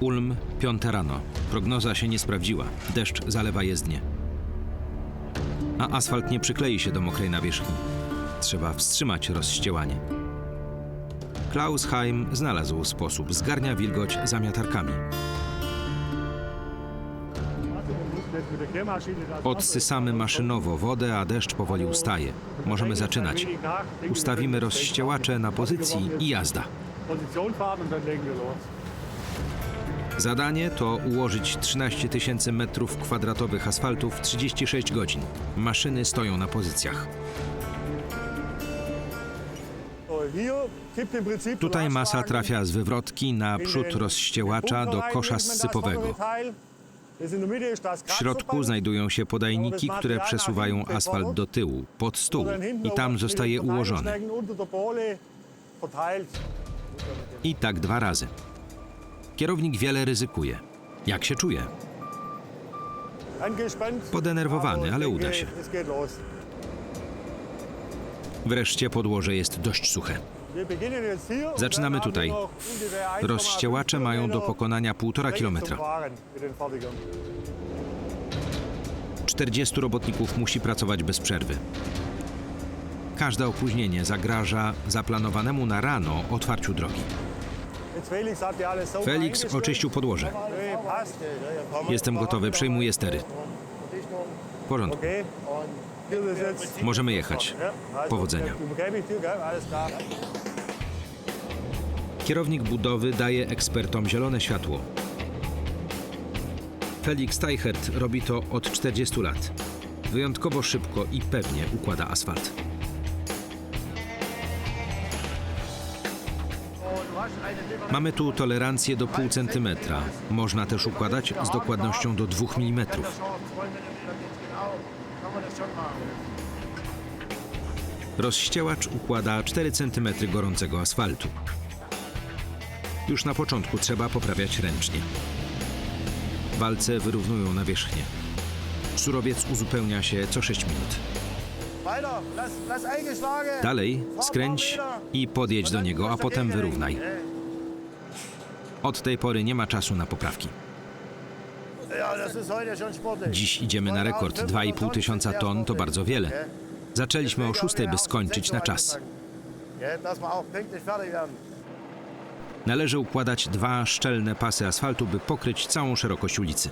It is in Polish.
Ulm, piąte rano. Prognoza się nie sprawdziła. Deszcz zalewa jezdnię. A asfalt nie przyklei się do mokrej nawierzchni. Trzeba wstrzymać rozściełanie. Klaus Heim znalazł sposób. Zgarnia wilgoć zamiatarkami. Odsysamy maszynowo wodę, a deszcz powoli ustaje. Możemy zaczynać. Ustawimy rozściełacze na pozycji i jazda. Position dann legen wir los. Zadanie to ułożyć 13 tysięcy metrów kwadratowych asfaltu w 36 godzin. Maszyny stoją na pozycjach. Tutaj masa trafia z wywrotki na przód rozściełacza do kosza sypowego. W środku znajdują się podajniki, które przesuwają asfalt do tyłu, pod stół i tam zostaje ułożony. I tak dwa razy. Kierownik wiele ryzykuje. Jak się czuje? Podenerwowany, ale uda się. Wreszcie podłoże jest dość suche. Zaczynamy tutaj. wir noch ungefähr 1,5 Rozściełacze mają do pokonania 1,5 Strecke zum kilometra. Fahren mit den Fertigern. 40 robotników musi pracować bez przerwy. Każde opóźnienie zagraża zaplanowanemu na rano otwarciu drogi. Felix oczyścił podłoże. Jestem gotowy, przejmuję stery. W porządku. Możemy jechać. Powodzenia. Kierownik budowy daje ekspertom zielone światło. Felix Teichert robi to od 40 lat. Wyjątkowo szybko i pewnie układa asfalt. Mamy tu tolerancję do pół centymetra. Można też układać z dokładnością do 2 mm. Rozściełacz układa 4 cm gorącego asfaltu. Już na początku trzeba poprawiać ręcznie. Walce wyrównują nawierzchnię. Surowiec uzupełnia się co 6 minut. Dalej skręć i podjedź do niego, a potem wyrównaj. Od tej pory nie ma czasu na poprawki. Dziś idziemy na rekord 2,5 tysiąca ton, to bardzo wiele. Zaczęliśmy o 6, by skończyć na czas. Należy układać dwa szczelne pasy asfaltu, by pokryć całą szerokość ulicy.